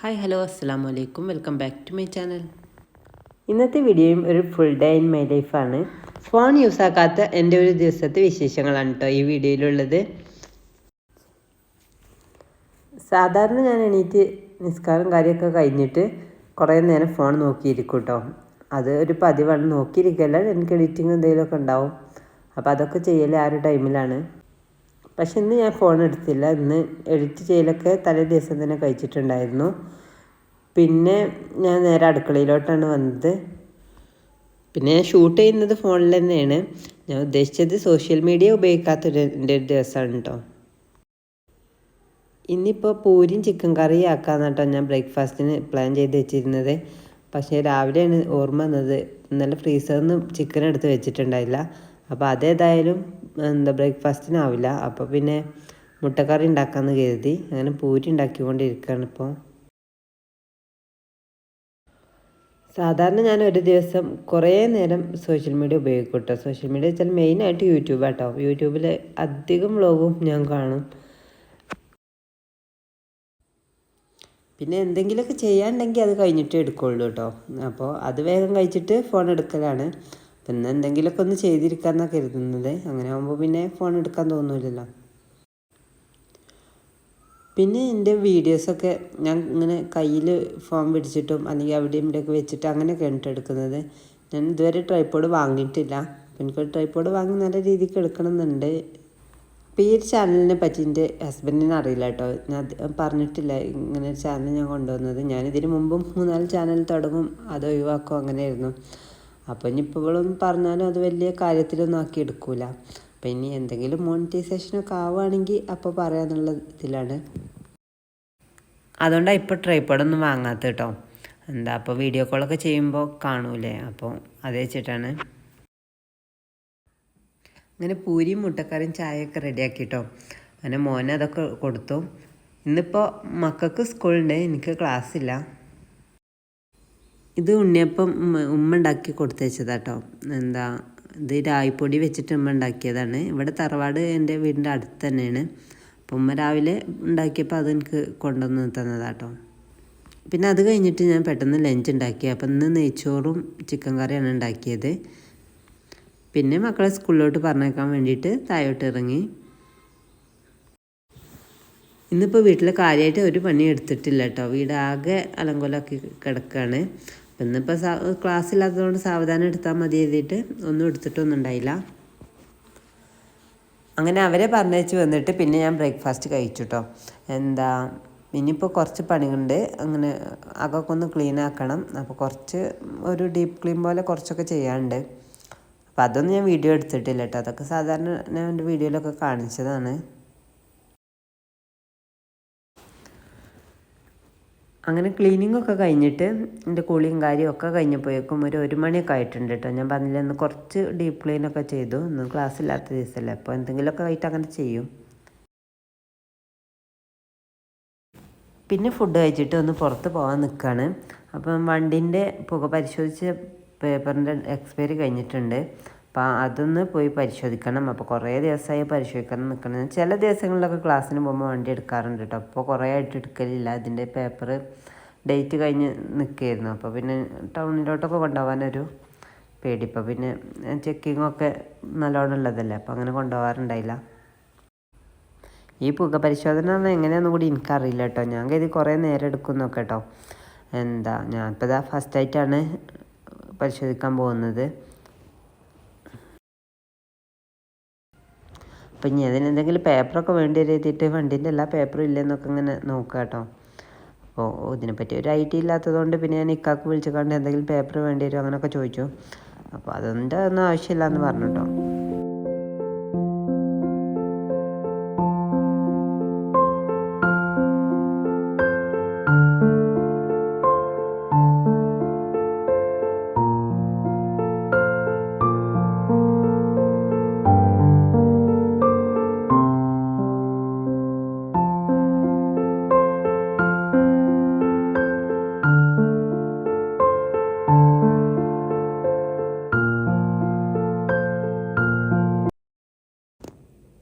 Hi hello അസ്സാം വലൈക്കും welcome back to my channel ഇന്നത്തെ വീഡിയോയും ഒരു ഫുൾ ഡേ ഇൻ മൈ ലൈഫാണ് ഫോൺ യൂസ് ആക്കാത്ത എന്റെ ഒരു ദിവസത്തെ വിശേഷങ്ങളാണ് കേട്ടോ ഈ വീഡിയോയിലുള്ളത് സാധാരണ ഞാൻ എണീറ്റ് നിസ്കാരം കാര്യമൊക്കെ കഴിഞ്ഞിട്ട് കുറേ നേരം ഫോൺ നോക്കിയിരിക്കും കേട്ടോ അത് ഒരു പതിവാണ്. നോക്കിയിരിക്കല്ല എനിക്ക് എഡിറ്റിംഗ് എന്തെങ്കിലുമൊക്കെ ഉണ്ടാവും. അപ്പോൾ അതൊക്കെ ചെയ്യൽ ആ ഒരു ടൈമിലാണ് പക്ഷെ ഇന്ന് ഞാൻ ഫോൺ എടുത്തില്ല. ഇന്ന് എഡിറ്റ് ചെയ്യലൊക്കെ തലേ ദിവസം തന്നെ കഴിച്ചിട്ടുണ്ടായിരുന്നു. പിന്നെ ഞാൻ നേരെ അടുക്കളയിലോട്ടാണ് വന്നത്. പിന്നെ ഞാൻ ഷൂട്ട് ചെയ്യുന്നത് ഫോണിൽ തന്നെയാണ്. ഞാൻ ഉദ്ദേശിച്ചത് സോഷ്യൽ മീഡിയ ഉപയോഗിക്കാത്തൊരു എന്റെ ഒരു ദിവസമാണ് കേട്ടോ ഇന്നിപ്പോൾ പൂരിയും ചിക്കൻ കറിയും ആക്കാന്ന് കേട്ടോ ഞാൻ ബ്രേക്ക്ഫാസ്റ്റിന് പ്ലാൻ ചെയ്ത് വെച്ചിരുന്നത്. പക്ഷേ രാവിലെയാണ് ഓർമ്മ വന്നത്. ഇന്നലെ ഫ്രീസറിൽ നിന്ന് ചിക്കൻ എടുത്ത് വെച്ചിട്ടുണ്ടായില്ല. അപ്പോൾ അതേതായാലും എന്താ ബ്രേക്ക്ഫാസ്റ്റിനാവില്ല. അപ്പോൾ പിന്നെ മുട്ടക്കറി ഉണ്ടാക്കാമെന്ന് കരുതി. അങ്ങനെ പൂരി ഉണ്ടാക്കിക്കൊണ്ടിരിക്കുകയാണ് ഇപ്പോൾ സാധാരണ ഞാൻ ഒരു ദിവസം കുറേ നേരം സോഷ്യൽ മീഡിയ ഉപയോഗിക്കും കേട്ടോ സോഷ്യൽ മീഡിയ വെച്ചാൽ മെയിനായിട്ട് യൂട്യൂബ് കേട്ടോ യൂട്യൂബിൽ അധികം വ്ളോഗും ഞാൻ കാണും. പിന്നെ എന്തെങ്കിലുമൊക്കെ ചെയ്യാനുണ്ടെങ്കിൽ അത് കഴിഞ്ഞിട്ട് എടുക്കുള്ളൂ കേട്ടോ. അപ്പോൾ അത് വേഗം കഴിച്ചിട്ട് ഫോൺ എടുക്കലാണ്. പിന്നെ എന്തെങ്കിലുമൊക്കെ ഒന്ന് ചെയ്തിരിക്കാമെന്നാണ് കരുതുന്നത്. അങ്ങനെ ആകുമ്പോൾ പിന്നെ ഫോൺ എടുക്കാൻ തോന്നില്ലല്ലോ പിന്നെ എന്റെ വീഡിയോസൊക്കെ ഞാൻ ഇങ്ങനെ കയ്യിൽ ഫോൺ പിടിച്ചിട്ടും അല്ലെങ്കിൽ അവിടെയും ഇവിടെയൊക്കെ വെച്ചിട്ട് അങ്ങനെയൊക്കെ ഉണ്ട് എടുക്കുന്നത്. ഞാൻ ഇതുവരെ ട്രൈപ്പോഡ് വാങ്ങിയിട്ടില്ല. അപ്പം എനിക്ക് ട്രൈപ്പോഡ് വാങ്ങി നല്ല രീതിക്ക് എടുക്കണം എന്നുണ്ട് അപ്പോൾ ഈ ഒരു ചാനലിനെ പറ്റി എന്റെ ഹസ്ബൻഡിന് അറിയില്ല കേട്ടോ ഞാൻ പറഞ്ഞിട്ടില്ല. ഇങ്ങനെ ഒരു ചാനൽ ഞാൻ കൊണ്ടുവന്നത്. ഞാൻ മുമ്പും മൂന്നാൽ ചാനൽ തുടങ്ങും. അത് ഒഴിവാക്കും. അങ്ങനെയായിരുന്നു. അപ്പോൾ ഇനിയിപ്പോൾ ഇവളൊന്നും പറഞ്ഞാലും അത് വലിയ കാര്യത്തിലൊന്നും ആക്കി എടുക്കൂല. അപ്പം ഇനി എന്തെങ്കിലും മോണിറ്റൈസേഷനൊക്കെ ആവുകയാണെങ്കിൽ അപ്പോൾ പറയാന്നുള്ള ഇതിലാണ്. അതുകൊണ്ടാണ് ഇപ്പോൾ ട്രൈപ്പോഡൊന്നും വാങ്ങാത്ത കേട്ടോ എന്താ അപ്പോൾ വീഡിയോ കോളൊക്കെ ചെയ്യുമ്പോൾ കാണൂലേ? അപ്പോൾ അത് വെച്ചിട്ടാണ്. അങ്ങനെ പൂരിയും മുട്ടക്കറിയും ചായയൊക്കെ റെഡിയാക്കി കേട്ടോ അങ്ങനെ മോനെ അതൊക്കെ കൊടുത്തു. ഇന്നിപ്പോൾ മക്കൾക്ക് സ്കൂളുണ്ട് എനിക്ക് ക്ലാസ് ഇല്ല. ഇത് ഉണ്ണിയപ്പം ഉമ്മ ഉണ്ടാക്കി കൊടുത്തയച്ചതാട്ടോ എന്താ ഇത് രായ്പൊടി വെച്ചിട്ട് ഉമ്മ ഉണ്ടാക്കിയതാണ്. ഇവിടെ തറവാട് എന്റെ വീടിന്റെ അടുത്ത് തന്നെയാണ്. അപ്പം ഉമ്മ രാവിലെ ഉണ്ടാക്കിയപ്പോൾ അത് എനിക്ക് കൊണ്ടുവന്ന് തന്നതാട്ടോ. പിന്നെ അത് കഴിഞ്ഞിട്ട് ഞാൻ പെട്ടെന്ന് ലഞ്ച് ഉണ്ടാക്കി. അപ്പം ഇന്ന് നെയ്ച്ചോറും ചിക്കൻ കറിയാണ് ഉണ്ടാക്കിയത്. പിന്നെ മക്കളെ സ്കൂളിലോട്ട് പറഞ്ഞേക്കാൻ വേണ്ടിയിട്ട് താഴോട്ട് ഇറങ്ങി. ഇന്നിപ്പോൾ വീട്ടിൽ കാര്യമായിട്ട് ഒരു പണി എടുത്തിട്ടില്ല കേട്ടോ. വീടാകെ അലങ്കോലാക്കി കിടക്കുകയാണ്. ഇന്നിപ്പോൾ സാ ക്ലാസ്സില്ലാത്തതുകൊണ്ട് സാവധാനം എടുത്താൽ മതി എഴുതിയിട്ട്. ഒന്നും എടുത്തിട്ടൊന്നും ഉണ്ടായില്ല അങ്ങനെ അവരെ പറഞ്ഞേച്ച് വന്നിട്ട് പിന്നെ ഞാൻ ബ്രേക്ക്ഫാസ്റ്റ് കഴിച്ചു കേട്ടോ എന്താ ഇനിയിപ്പോൾ കുറച്ച് പണികളുണ്ട് അങ്ങനെ അകൊക്കെ ഒന്ന് ക്ലീൻ ആക്കണം. അപ്പോൾ കുറച്ച് ഒരു ഡീപ്പ് ക്ലീൻ പോലെ കുറച്ചൊക്കെ ചെയ്യാനുണ്ട്. അപ്പോൾ അതൊന്നും ഞാൻ വീഡിയോ എടുത്തിട്ടില്ല കേട്ടോ. അതൊക്കെ സാധാരണ ഞാൻ എന്റെ വീഡിയോയിലൊക്കെ കാണിച്ചതാണ്. അങ്ങനെ ക്ലീനിങ് ഒക്കെ കഴിഞ്ഞിട്ട് എന്റെ കുളിയും കാര്യവും ഒക്കെ കഴിഞ്ഞപ്പോഴേക്കും ഒരു ഒരു മണിയൊക്കെ ആയിട്ടുണ്ട് കേട്ടോ ഞാൻ പറഞ്ഞില്ല ഇന്ന് കുറച്ച് ഡീപ്പ് ക്ലീനൊക്കെ ചെയ്തു. ഇന്ന് ക്ലാസ് ഇല്ലാത്ത ദിവസമല്ലേ അപ്പോൾ എന്തെങ്കിലുമൊക്കെ ആയിട്ട് അങ്ങനെ ചെയ്യും. പിന്നെ ഫുഡ് കഴിച്ചിട്ട് ഒന്ന് പുറത്ത് പോകാൻ നിൽക്കുകയാണ് അപ്പം വണ്ടിന്റെ പുക പരിശോധിച്ച പേപ്പറിന്റെ എക്സ്പയറി കഴിഞ്ഞിട്ടുണ്ട്. അപ്പോൾ അതൊന്ന് പോയി പരിശോധിക്കണം. അപ്പോൾ കുറേ ദിവസമായി പരിശോധിക്കണം നിൽക്കണം ചില ദിവസങ്ങളിലൊക്കെ ക്ലാസ്സിന് പോകുമ്പോൾ വണ്ടി എടുക്കാറുണ്ട് കേട്ടോ അപ്പോൾ കുറേ ആയിട്ട് എടുക്കലില്ല. അതിന്റെ പേപ്പർ ഡേറ്റ് കഴിഞ്ഞ് നിൽക്കുകയായിരുന്നു അപ്പോൾ പിന്നെ ടൗണിലോട്ടൊക്കെ കൊണ്ടുപോകാനൊരു പേടി. ഇപ്പോൾ പിന്നെ ചെക്കിങ്ങൊക്കെ നല്ലോണം ഉള്ളതല്ലേ? അപ്പോൾ അങ്ങനെ കൊണ്ടുപോകാറുണ്ടായില്ല ഈ പുക പരിശോധന എങ്ങനെയാണെന്ന് കൂടി എനിക്കറിയില്ല കേട്ടോ ഞാൻ കരുതി കുറേ നേരം എടുക്കുന്നൊക്കെ കേട്ടോ എന്താ ഞാനിപ്പോൾ ഇതാ ഫസ്റ്റായിട്ടാണ് പരിശോധിക്കാൻ പോകുന്നത്. അപ്പം ഇനി അതിനെന്തെങ്കിലും പേപ്പറൊക്കെ വേണ്ടി എഴുതിയിട്ട് വണ്ടീന്റെ എല്ലാ പേപ്പറും ഇല്ലെന്നൊക്കെ ഇങ്ങനെ നോക്കുക കേട്ടോ. അപ്പോൾ ഇതിനെപ്പറ്റി ഒരു ഐ ടി ഇല്ലാത്തതുകൊണ്ട് പിന്നെ ഞാൻ ഇക്കാക്ക് വിളിച്ചു കണ്ട് എന്തെങ്കിലും പേപ്പർ വേണ്ടി വരും അങ്ങനെയൊക്കെ ചോദിച്ചു. അപ്പോൾ അതിന്റെ ഒന്നും ആവശ്യമില്ല എന്ന് പറഞ്ഞു കേട്ടോ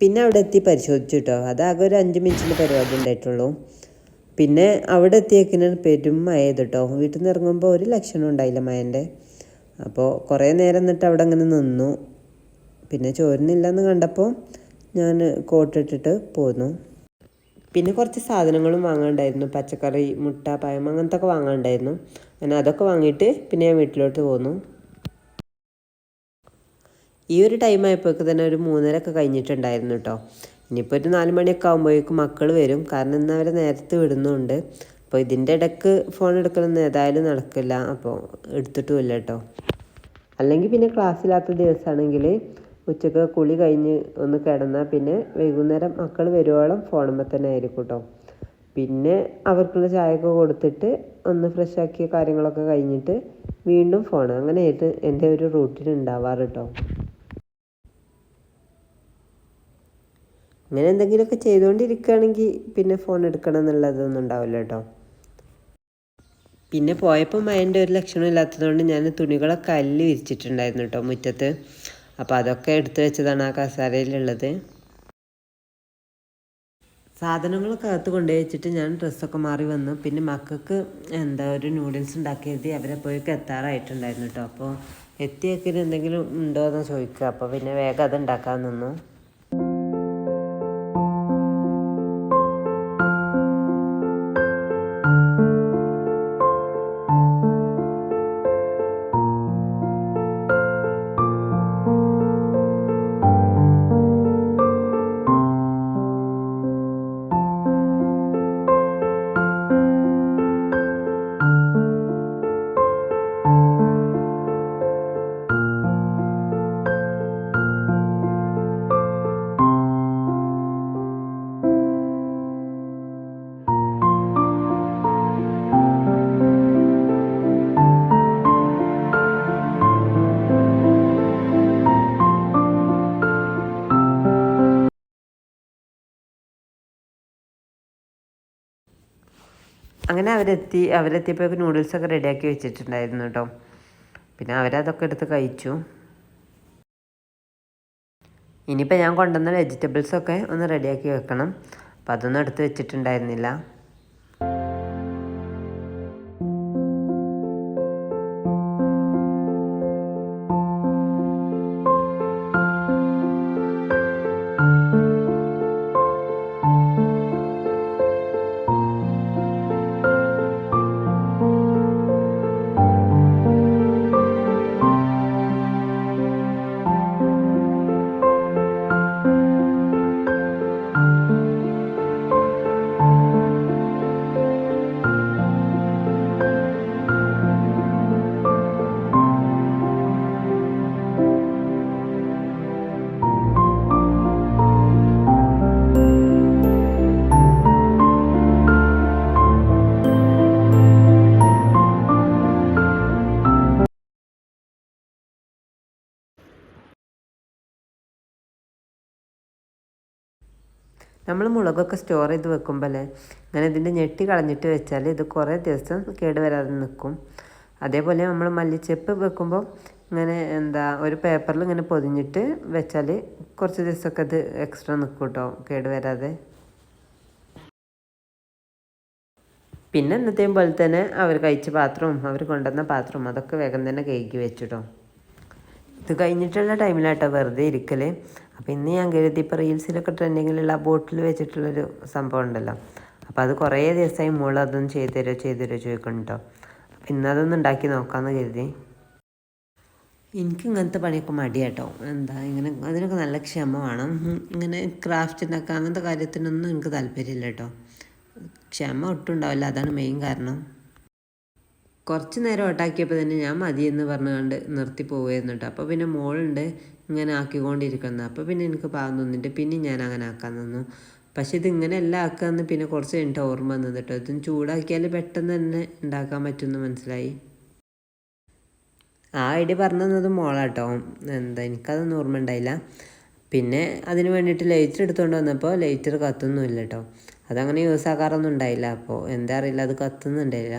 പിന്നെ അവിടെ എത്തി പരിശോധിച്ചു കേട്ടോ അതാകെ ഒരു അഞ്ച് മിനിറ്റിന്റെ പരിപാടി ഉണ്ടായിട്ടുള്ളൂ. പിന്നെ അവിടെ എത്തിയേക്കിന് പെരും മഴ കേട്ടോ വീട്ടിൽ നിന്ന് ഇറങ്ങുമ്പോൾ ഒരു ലക്ഷണം ഉണ്ടായില്ല മഴന്റെ. അപ്പോൾ കുറേ നേരം എന്നിട്ട് അവിടെ അങ്ങനെ നിന്നു. പിന്നെ ചോരുന്നില്ലെന്ന് കണ്ടപ്പോൾ ഞാൻ കോട്ടിട്ടിട്ട് പോന്നു. പിന്നെ കുറച്ച് സാധനങ്ങളും വാങ്ങാണ്ടായിരുന്നു. പച്ചക്കറി മുട്ട പഴം അങ്ങനത്തെ ഒക്കെ വാങ്ങാണ്ടായിരുന്നു. അങ്ങനെ അതൊക്കെ വാങ്ങിയിട്ട് പിന്നെ ഞാൻ വീട്ടിലോട്ട് പോന്നു. ഈ ഒരു ടൈം ആയപ്പോഴേക്ക് തന്നെ ഒരു മൂന്നര ഒക്കെ കഴിഞ്ഞിട്ടുണ്ടായിരുന്നു കേട്ടോ ഇനിയിപ്പോൾ ഒരു നാല് മണിയൊക്കെ ആകുമ്പോഴേക്കും മക്കൾ വരും. കാരണം ഇന്ന് അവരെ നേരത്തെ വിടുന്നുണ്ട്. അപ്പോൾ ഇതിന്റെ ഇടയ്ക്ക് ഫോൺ എടുക്കലൊന്നും ഏതായാലും നടക്കില്ല. അപ്പോൾ എടുത്തിട്ടുമില്ല കേട്ടോ അല്ലെങ്കിൽ പിന്നെ ക്ലാസ്സില്ലാത്ത ദിവസമാണെങ്കിൽ ഉച്ചയ്ക്ക് കുളി കഴിഞ്ഞ് ഒന്ന് കിടന്നാൽ പിന്നെ വൈകുന്നേരം മക്കൾ വരുവോളം ഫോണുമ്പോൾ തന്നെ ആയിരിക്കും കേട്ടോ പിന്നെ അവർക്കുള്ള ചായയൊക്കെ കൊടുത്തിട്ട് ഒന്ന് ഫ്രഷ് ആക്കിയ കാര്യങ്ങളൊക്കെ കഴിഞ്ഞിട്ട് വീണ്ടും ഫോൺ അങ്ങനെയായിട്ട് എന്റെ ഒരു റൂട്ടീൻ ഉണ്ടാവാറ് കേട്ടോ അങ്ങനെ എന്തെങ്കിലുമൊക്കെ ചെയ്തുകൊണ്ടിരിക്കുകയാണെങ്കിൽ പിന്നെ ഫോൺ എടുക്കണം എന്നുള്ളതൊന്നും ഉണ്ടാവില്ല കേട്ടോ. പിന്നെ പോയപ്പോൾ മയന്റെ ഒരു ലക്ഷണം ഇല്ലാത്തതുകൊണ്ട് ഞാൻ തുണികളൊക്കെ അല്ലി വിരിച്ചിട്ടുണ്ടായിരുന്നു കേട്ടോ മുറ്റത്ത്. അപ്പോൾ അതൊക്കെ എടുത്തു വെച്ചതാണ് ആ കസാരയിലുള്ളത്. സാധനങ്ങളൊക്കെ അകത്ത് കൊണ്ടുപോയി വെച്ചിട്ട് ഞാൻ ഡ്രസ്സൊക്കെ മാറി വന്നു. പിന്നെ മക്കൾക്ക് എന്താ ഒരു നൂഡിൽസ് ഉണ്ടാക്കിയത് അവരെ പോയൊക്കെ എത്താറായിട്ടുണ്ടായിരുന്നു കേട്ടോ. അപ്പോൾ എത്തിയൊക്കെ എന്തെങ്കിലും ഉണ്ടോ എന്ന് ചോദിക്കുക. അപ്പോൾ പിന്നെ വേഗം അത് ഉണ്ടാക്കാൻ നിന്നു. അങ്ങനെ അവരെത്തി അവരെത്തിയപ്പോൾ നൂഡിൽസൊക്കെ റെഡിയാക്കി വെച്ചിട്ടുണ്ടായിരുന്നു കേട്ടോ പിന്നെ അവരതൊക്കെ എടുത്ത് കഴിച്ചു. ഇനിയിപ്പോൾ ഞാൻ കൊണ്ടുവന്ന വെജിറ്റബിൾസൊക്കെ ഒന്ന് റെഡിയാക്കി വെക്കണം. അപ്പോൾ അതൊന്നും എടുത്ത് വെച്ചിട്ടുണ്ടായിരുന്നില്ല. നമ്മൾ മുളകൊക്കെ സ്റ്റോർ ചെയ്ത് വെക്കുമ്പോൾ ഇങ്ങനെ ഇതിന്റെ ഞെട്ടി കളഞ്ഞിട്ട് വെച്ചാൽ ഇത് കുറേ ദിവസം കേട് വരാതെ നിൽക്കും. അതേപോലെ നമ്മൾ മല്ലിച്ചെപ്പ് വെക്കുമ്പോൾ ഇങ്ങനെ എന്താ ഒരു പേപ്പറിൽ ഇങ്ങനെ പൊതിഞ്ഞിട്ട് വെച്ചാൽ കുറച്ച് ദിവസമൊക്കെ അത് എക്സ്ട്രാ നിൽക്കും കേട്ടോ കേട് വരാതെ. പിന്നെ എന്നത്തെയും പോലെ തന്നെ അവർ കഴിച്ച പാത്രവും അവർ കൊണ്ടുവന്ന പാത്രവും അതൊക്കെ വേഗം തന്നെ കഴുകി വെച്ചിട്ടോ ഇത് കഴിഞ്ഞിട്ടുള്ള ടൈമിലാട്ടോ വെറുതെ ഇരിക്കൽ അപ്പോൾ ഇന്ന് ഞാൻ കരുതി ഇപ്പോൾ റീൽസിലൊക്കെ ട്രെൻഡിങ്ങിലുള്ള ആ ബോട്ടിൽ വെച്ചിട്ടുള്ളൊരു സംഭവം ഉണ്ടല്ലോ. അപ്പോൾ അത് കുറേ ദിവസമായി മോൾ അതൊന്നും ചെയ്തു തരുമോ ചെയ്തു തരുമോ ചോദിക്കണം കേട്ടോ അപ്പോൾ ഇന്നതൊന്നും ഉണ്ടാക്കി നോക്കാമെന്ന് കരുതി. എനിക്ക് ഇങ്ങനത്തെ പണിയൊക്കെ മടിയാട്ടോ. എന്താ ഇങ്ങനെ അതിനൊക്കെ നല്ല ക്ഷമ വേണം. ഇങ്ങനെ ക്രാഫ്റ്റ് ഉണ്ടാക്കുക അങ്ങനത്തെ കാര്യത്തിനൊന്നും എനിക്ക് താല്പര്യമില്ല കേട്ടോ. ക്ഷമ ഒട്ടും ഉണ്ടാവില്ല. അതാണ് മെയിൻ കാരണം. കുറച്ച് നേരം ഓട്ടാക്കിയപ്പോൾ തന്നെ ഞാൻ മതിയെന്ന് പറഞ്ഞുകൊണ്ട് നിർത്തി പോവുമായിരുന്നു കേട്ടോ. അപ്പോൾ പിന്നെ മോളുണ്ട് ഇങ്ങനെ ആക്കിക്കൊണ്ടിരിക്കുന്നത് അപ്പോൾ പിന്നെ എനിക്ക് പാകം തോന്നിയിട്ട് പിന്നെ ഞാൻ അങ്ങനെ ആക്കാൻ നിന്നു. പക്ഷെ ഇതിങ്ങനെ എല്ലാം ആക്കാമെന്ന് പിന്നെ കുറച്ച് കഴിഞ്ഞിട്ട് ഓർമ്മ വന്നത് കേട്ടോ. ഇതും ചൂടാക്കിയാൽ പെട്ടെന്ന് തന്നെ ഉണ്ടാക്കാൻ പറ്റുമെന്ന് മനസ്സിലായി. ആ ഐഡിയ പറഞ്ഞു തന്നത് മോളാട്ടോ. എന്താ എനിക്കതൊന്നും ഓർമ്മ ഉണ്ടായില്ല. പിന്നെ അതിന് വേണ്ടിയിട്ട് ലൈറ്റർ എടുത്തുകൊണ്ട് വന്നപ്പോൾ ലൈറ്റർ കത്തുന്നുമില്ല കേട്ടോ. അതങ്ങനെ യൂസ് ആക്കാറൊന്നും ഉണ്ടായില്ല. അപ്പോൾ എന്താ അറിയില്ല അത് കത്തുന്നുണ്ടായില്ല.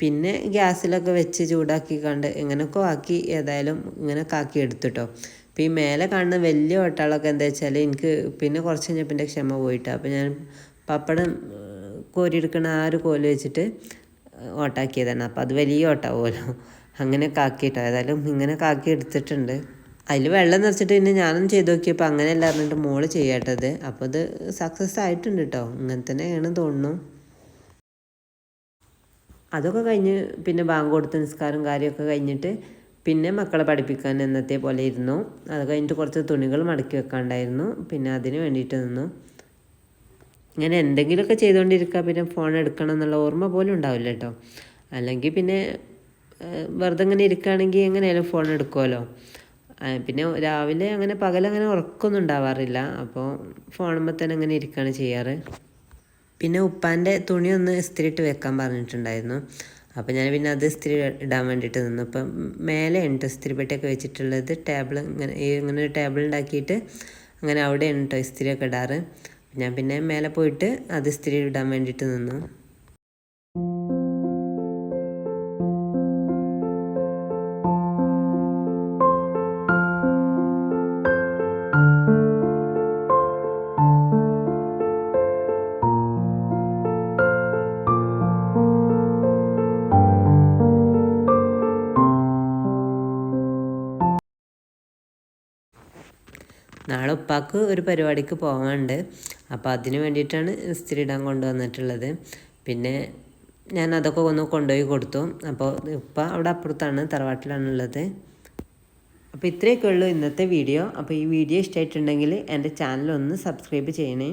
പിന്നെ ഗ്യാസിലൊക്കെ വെച്ച് ചൂടാക്കി കണ്ട് ഇങ്ങനെയൊക്കെ ആക്കി ഏതായാലും ഇങ്ങനെ ആക്കി എടുത്തിട്ടോ. അപ്പോൾ ഈ മേലെ കാണുന്ന വലിയ വട്ടാളൊക്കെ എന്താ വെച്ചാൽ എനിക്ക് പിന്നെ കുറച്ച് കഴിഞ്ഞപ്പോൾ എന്റെ ക്ഷമ പോയിട്ട്. അപ്പോൾ ഞാൻ പപ്പടം കോരിയെടുക്കണ ആ ഒരു കോൽ വെച്ചിട്ട് ഓട്ടാക്കിയതാണ്. അപ്പോൾ അത് വലിയ ഓട്ടാവുമല്ലോ. അങ്ങനെ കാക്കിയിട്ടോ ഏതായാലും ഇങ്ങനെ കാക്കി എടുത്തിട്ടുണ്ട്. അതിൽ വെള്ളം നിറച്ചിട്ട് പിന്നെ ഞാനും ചെയ്ത് നോക്കിയപ്പോൾ അങ്ങനെയല്ല പറഞ്ഞിട്ട് മോൾ ചെയ്യാട്ടത്. അപ്പോൾ അത് സക്സസ് ആയിട്ടുണ്ട് കേട്ടോ ഇങ്ങനെ തന്നെയാണ് തോന്നുന്നു. അതൊക്കെ കഴിഞ്ഞ് പിന്നെ ബാങ്ക് കൊടുത്ത് നിസ്കാരം കാര്യമൊക്കെ കഴിഞ്ഞിട്ട് പിന്നെ മക്കളെ പഠിപ്പിക്കാൻ എന്നത്തെ പോലെ ഇരുന്നു. അത് കഴിഞ്ഞിട്ട് കുറച്ച് തുണികൾ മടക്കി വെക്കാണ്ടായിരുന്നു. പിന്നെ അതിന് വേണ്ടിയിട്ട് നിന്നു. ഇങ്ങനെ എന്തെങ്കിലുമൊക്കെ ചെയ്തുകൊണ്ടിരിക്കുക. പിന്നെ ഫോൺ എടുക്കണം എന്നുള്ള ഓർമ്മ പോലും ഉണ്ടാവില്ല കേട്ടോ. അല്ലെങ്കിൽ പിന്നെ വെറുതെ ഇങ്ങനെ ഇരിക്കുകയാണെങ്കിൽ എങ്ങനെയായാലും ഫോൺ എടുക്കുമല്ലോ. പിന്നെ രാവിലെ അങ്ങനെ പകലങ്ങനെ ഉറക്കമൊന്നും ഉണ്ടാവാറില്ല. അപ്പോൾ ഫോണുമ്പോൾ തന്നെ അങ്ങനെ ഇരിക്കുകയാണ് ചെയ്യാറ്. പിന്നെ ഉപ്പാന്റെ തുണി ഒന്ന് ഇസ്തിരി ഇട്ട് വെക്കാൻ പറഞ്ഞിട്ടുണ്ടായിരുന്നു. അപ്പോൾ ഞാൻ പിന്നെ അത് ഇസ്തിരി ഇടാൻ വേണ്ടിയിട്ട് നിന്നു. അപ്പം മേലെ ഉണ്ട് ഇസ്തിരി പെട്ടിയൊക്കെ വെച്ചിട്ടുള്ളത്. ടേബിൾ ഇങ്ങനെ ഇങ്ങനെ ഒരു ടേബിൾ ഉണ്ടാക്കിയിട്ട് അങ്ങനെ അവിടെ കേട്ടോ ഇസ്തിരിയൊക്കെ ഇടാറ്. ഞാൻ പിന്നെ മേലെ പോയിട്ട് അത് ഇസ്തിരി ഇടാൻ വേണ്ടിയിട്ട് നിന്നു. നാളെ ഒരു പരിപാടിക്ക് പോകാനുണ്ട്. അപ്പോൾ അതിന് വേണ്ടിയിട്ടാണ് ഇസ്തിരി കൊണ്ടുവന്നിട്ടുള്ളത്. പിന്നെ ഞാൻ അതൊക്കെ ഒന്ന് കൊണ്ടുപോയി കൊടുത്തു. അപ്പോൾ ഇപ്പം അവിടെ അപ്പുറത്താണ് തറവാട്ടിലാണുള്ളത്. അപ്പോൾ ഇത്രയൊക്കെ ഉള്ളൂ ഇന്നത്തെ വീഡിയോ. അപ്പോൾ ഈ വീഡിയോ ഇഷ്ടമായിട്ടുണ്ടെങ്കിൽ എന്റെ ചാനൽ ഒന്ന് സബ്സ്ക്രൈബ് ചെയ്യണേ.